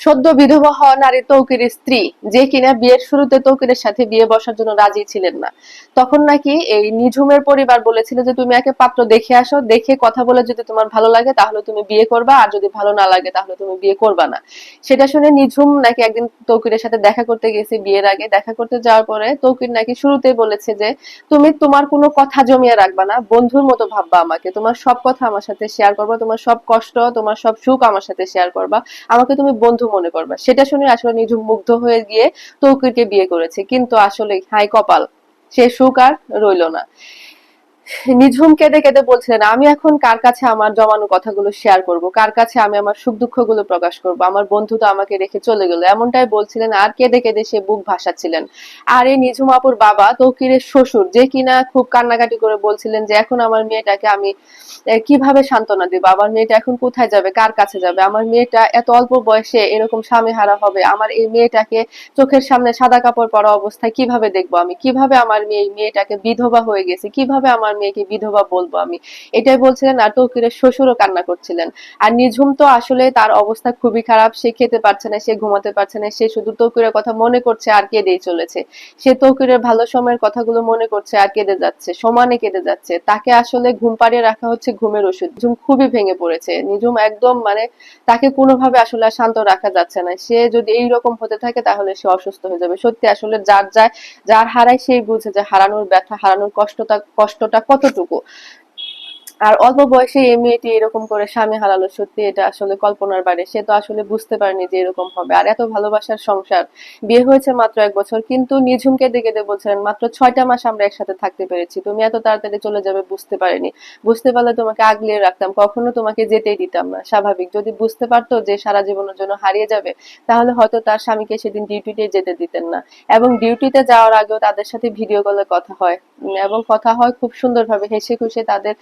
সদ্য বিধবা হওয়া নারী তৌকির স্ত্রী, যে কিনা বিয়ের শুরুতে তৌকিরের সাথে বিয়ে বসার জন্য রাজি ছিলেন না। তখন নাকি এই নিঝুমের পরিবার বলেছিল যে, তুমি একে পাত্র দেখে আসো, দেখে কথা বলে যদি তোমার ভালো লাগে তাহলে তুমি বিয়ে করবা, আর যদি ভালো না লাগে তাহলে তুমি বিয়ে করবা না। সেটা শুনে নিঝুম নাকি একদিন তৌকিরের সাথে দেখা করতে গেছে বিয়ের আগে। দেখা করতে যাওয়ার পরে তৌকির নাকি শুরুতেই বলেছে যে, তুমি তোমার কোনো কথা জমিয়ে রাখবা না, বন্ধুর মতো ভাববা আমাকে। তোমার সব কথা আমার সাথে শেয়ার করবা, তোমার সব কষ্ট, তোমার সব সুখ আমার সাথে শেয়ার করবা। আমাকে তুমি বন্ধু মনে করবা। সেটা শুনে আসলে নিজুম মুগ্ধ হয়ে গিয়ে তৌকিরকে বিয়ে করেছে। কিন্তু আসলে হাই কপাল, সে সুখ আর রইল না। নিঝুম কেঁদে কেঁদে বলছিলেন, আমি এখন কার কাছে আমার জমানো কথাগুলো শেয়ার করব? কার কাছে আমি আমার সুখ দুঃখগুলো প্রকাশ করব? আমার বন্ধু তো আমাকে রেখে চলে গেল। এমনটাই বলছিলেন আর কেঁদে কেঁদে সে বুক ভাসাচ্ছিলেন। আর এই নিঝুম আপুর বাবা তৌকিরের শ্বশুর, যে কিনা খুব কান্নাকাটি করে বলছিলেন যে, এখন আমার মেয়েটাকে আমি কীভাবে সান্ত্বনা দিব? আমার মেয়েটা এখন কোথায় যাবে? কার কাছে যাবে? আমার মেয়েটা এত অল্প বয়সে এরকম স্বামী হারা হবে? আমার এই মেয়েটাকে চোখের সামনে সাদা কাপড় পরা অবস্থায় কীভাবে দেখব আমি? কীভাবে আমার মেয়ে, মেয়েটাকে বিধবা হয়ে গেছে? কীভাবে আমার মেয়েকে বিধবা বলব আমি। এটাই বলছিলেন আর তৌকিরের শ্বশুরও কান্না করছিলেন। আর নিঝুম তো আসলে তার অবস্থা খুবই খারাপ, সে খেতে পারছে না, সে ঘুমাতে পারছে না, সে শুধু তৌকিরের কথা মনে করছে আর কেঁদেই চলেছে। সে তৌকিরের ভালো সময়ের কথাগুলো মনে করছে আর কেঁদে যাচ্ছে, সমানে কেঁদে যাচ্ছে। তাকে আসলে ঘুম পাড়িয়ে রাখা হচ্ছে ঘুমের ওষুধ। নিঝুম খুবই ভেঙে পড়েছে। নিঝুম একদম মানে তাকে কোনোভাবে আসলে শান্ত রাখা যাচ্ছে না। সে যদি এই রকম হতে থাকে তাহলে সে অসুস্থ হয়ে যাবে। সত্যি আসলে যার যায়, যার হারায় সেই বুঝে যে হারানোর ব্যথা, হারানোর কষ্টটা কষ্টটা কতটুকু আর অল্প বয়সে এই মেয়েটি এরকম করে স্বামী হারালো, সত্যি এটা আসলে কল্পনার বাইরে সে তো আসলে বুঝতে পারেনি যে এরকম হবে। আর এত ভালোবাসার সংসার। বিয়ে হয়েছে মাত্র এক বছর, কিন্তু নিঝুমকে দেখে দেখে বলছিলেন, মাত্র ছয়টা মাস আমরা একসাথে থাকতে পেরেছি। তুমি এত তাড়াতাড়ি চলে যাবে, বুঝতে পারিনি। বুঝতে পারলে তোমাকে আগলিয়ে রাখতাম, কখনো তোমাকে যেতেই দিতাম না। স্বাভাবিক, যদি বুঝতে পারতো যে সারা জীবনের জন্য হারিয়ে যাবে, তাহলে হয়তো তার স্বামীকে সেদিন ডিউটিতে যেতে দিতেন না। এবং ডিউটিতে যাওয়ার আগেও তাদের সাথে ভিডিও কলে কথা হয়। এবং কথা হয় খুব সুন্দরভাবে, হেসে খুশি তাদের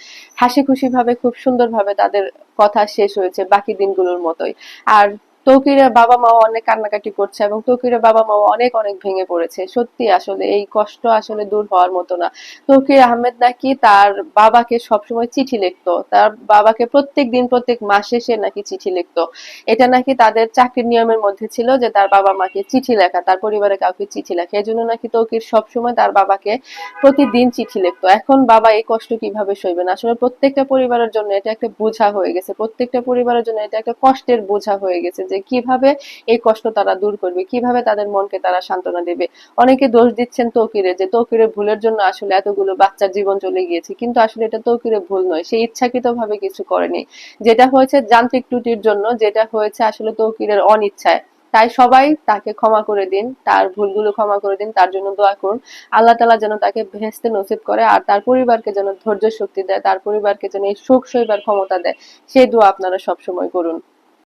হাসি খুশি ভাবে খুব সুন্দর ভাবে তাদের কথা শেষ হয়েছে বাকি দিনগুলোর মতোই। আর তৌকিরের বাবা মাও অনেক কান্নাকাটি করছে এবং তৌকিরের বাবা মাও অনেক অনেক ভেঙে পড়েছে। সত্যি আসলে এই কষ্ট আসলে দূর হওয়ার মতো না। তৌকির আহমেদ নাকি তার বাবাকে সবসময় চিঠি লিখতো। তার বাবাকে প্রত্যেক দিন, প্রত্যেক মাসে সে নাকি চিঠি লিখতো। এটা নাকি তাদের চাকরির নিয়মের মধ্যে ছিল যে তার বাবা মাকে চিঠি লেখা, তার পরিবারে কাউকে চিঠি লেখা। এই জন্য নাকি তৌকির সবসময় তার বাবাকে প্রতিদিন চিঠি লিখতো। এখন বাবা এই কষ্ট কীভাবে সইবেন আসলে প্রত্যেকটা পরিবারের জন্য এটা একটা বোঝা হয়ে গেছে। প্রত্যেকটা পরিবারের জন্য এটা একটা কষ্টের বোঝা হয়ে গেছে যে কীভাবে এই কষ্ট তারা দূর করবে, কীভাবে তাদের মনকে তারা সান্ত্বনা দেবে। অনেকে দোষ দিচ্ছেন তৌকিরে যে তৌকিরের ভুলের জন্য আসলে এতগুলো বাচ্চার জীবন চলে গিয়েছে, কিন্তু আসলে এটা তৌকিরের ভুল নয়, সে ইচ্ছাকৃত ভাবে কিছু করেনি। যেটা হয়েছে যান্ত্রিক ত্রুটির জন্য, যেটা হয়েছে আসলে তৌকিরের অনিচ্ছায়। তাই সবাই তাকে ক্ষমা করে দিন, তার ভুলগুলো ক্ষমা করে দিন, তার জন্য দোয়া করুন। আল্লাহ তালা যেন তাকে ভেস্তে নসিব করে আর তার পরিবারকে যেন ধৈর্য শক্তি দেয়, তার পরিবারকে যেন এই সুখ সইবার ক্ষমতা দেয়, সেই দোয়া আপনারা সবসময় করুন।